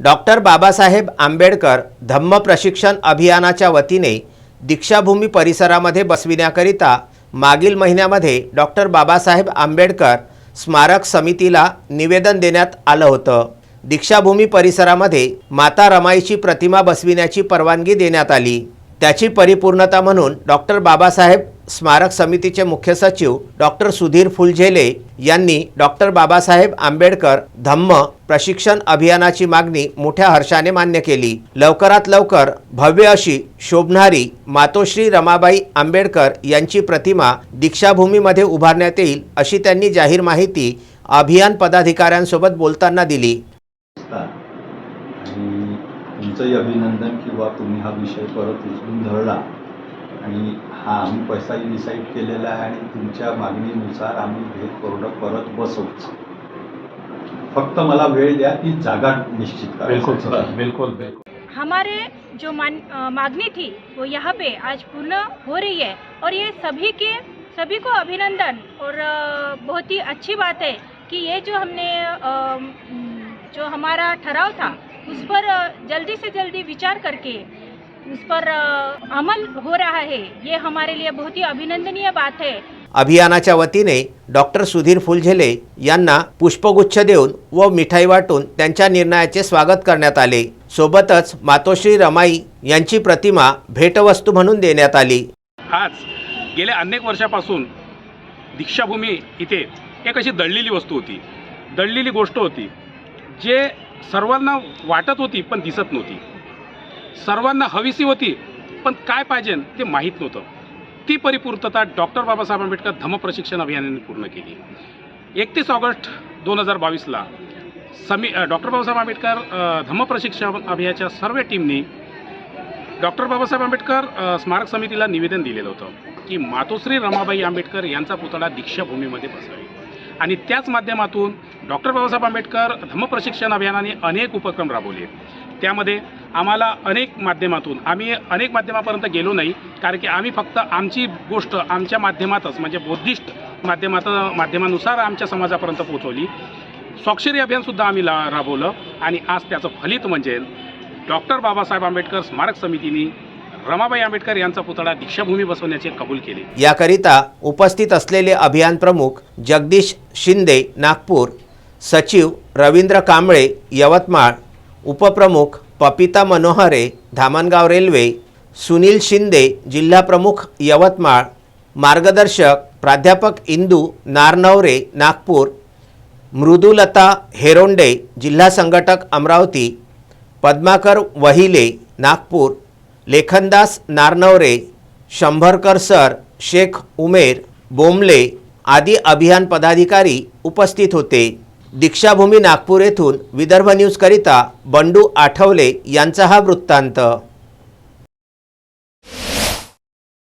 Doctor Babasaheb Ambedkar धम्म प्रशिक्षण अभियानाच्या वतीने दीक्षाभूमी परिसरामध्ये बसविण्याकरिता मागील महिन्यामध्ये डॉक्टर बाबासाहेब आंबेडकर स्मारक समितीला निवेदन देण्यात आलं होतं. दीक्षाभूमी परिसरामध्ये माता रमाईची प्रतिमा बसविण्याची परवानगी देण्यात आली. त्याची परिपूर्णता म्हणून डॉक्टर बाबासाहेब स्मारक समितीचे मुख्य सचिव डॉक्टर सुधीर फुलझेले यांनी डॉक्टर बाबासाहेब आंबेडकर धम्म प्रशिक्षण अभियानाची मागणी मोठ्या हर्षाने मान्य केली. लवकरात लवकर भव्य अशी शोभणारी मातोश्री रमाबाई आंबेडकर यांची प्रतिमा दीक्षाभूमीमध्ये उभारण्यात येईल अशी त्यांनी जाहीर माहिती अभियान पदाधिकाऱ्यांसोबत बोलताना दिली. तुमचंही अभिनंदन किंवा तुम्ही हा विषय परत उचलून धरला आणि हा आम्ही पैसाही डिसाईड केलेला आहे आणि तुमच्या मागणीनुसार आम्ही हे कोरडं परत बसवूच. फक्त मला वेळ द्या ती जागा निश्चित बिल्कुल करायची. सर बिल्कुल बिल्कुल. हमारे जो मान मांगनी थी वो यहाँ पे आज पूर्ण हो रही है और ये सभी के सभी को अभिनंदन और बहुत ही अच्छी बात है कि ये जो हमने जो हमारा ठराव था उस पर जल्दी से जल्दी विचार करके उस पर अमल हो रहा है। ये हमारे लिए बहुत ही अभिनंदनीय बात है। अभियानाच्या वतीने डॉक्टर सुधीर फुलझेले यांना पुष्पगुच्छ देऊन व मिठाई वाटून त्यांच्या निर्णयाचे स्वागत करण्यात आले. सोबतच मातोश्री रमाई यांची प्रतिमा भेटवस्तू म्हणून देण्यात आली. आज गेल्या अनेक वर्षापासून दीक्षाभूमी इथे एक अशी दडलेली वस्तू होती. दडलेली गोष्ट होती जे सर्वांना वाटत होती पण दिसत नव्हती. सर्वांना हवीसी होती पण काय पाहिजे ते माहीत नव्हतं. ती परिपूर्तता डॉक्टर बाबासाहेब आंबेडकर धम प्रशिक्षण अभियानाने पूर्ण केली. एकतीस ऑगस्ट दोन हजार बावीसला समी डॉक्टर बाबासाहेब आंबेडकर धम प्रशिक्षण अभियानाच्या सर्व टीमनी डॉक्टर बाबासाहेब आंबेडकर स्मारक समितीला निवेदन दिलेलं होतं की मातोश्री रमाबाई आंबेडकर यांचा पुतळा दीक्षाभूमीमध्ये बसावे आणि त्याच माध्यमातून डॉक्टर बाबासाहेब आंबेडकर धम प्रशिक्षण अभियानाने अनेक उपक्रम राबवले. त्यामध्ये आम्हाला अनेक माध्यमातून आम्ही अनेक माध्यमापर्यंत गेलो नाही कारण की आम्ही फक्त आमची गोष्ट आमच्या माध्यमातच म्हणजे बौद्धिस्ट माध्यमात माध्यमानुसार आमच्या समाजापर्यंत पोहोचवली. स्वाक्षरी अभियानसुद्धा आम्ही ला राबवलं आणि आज त्याचं फलित म्हणजे डॉक्टर बाबासाहेब आंबेडकर स्मारक समितीने रमाबाई आंबेडकर यांचा पुतळा दीक्षाभूमी बसवण्याचे कबूल केले. याकरिता उपस्थित असलेले अभियान प्रमुख जगदीश शिंदे नागपूर सचिव रवींद्र कांबळे यवतमाळ उपप्रमुख पपिता मनोहरे धामणगाव रेल्वे सुनील शिंदे जिल्हाप्रमुख यवतमाळ मार्गदर्शक प्राध्यापक इंदू नारनवरे नागपूर मृदुलता हेरोंडे जिल्हा संघटक अमरावती पद्माकर वहिले नागपूर लेखनदास नारनवरे शंभरकर सर शेख उमेर बोमले आदी अभियान पदाधिकारी उपस्थित होते. दीक्षाभूमी नागपूर येथून विदर्भ न्यूजकरिता बंडू आठवले यांचा हा वृत्तांत.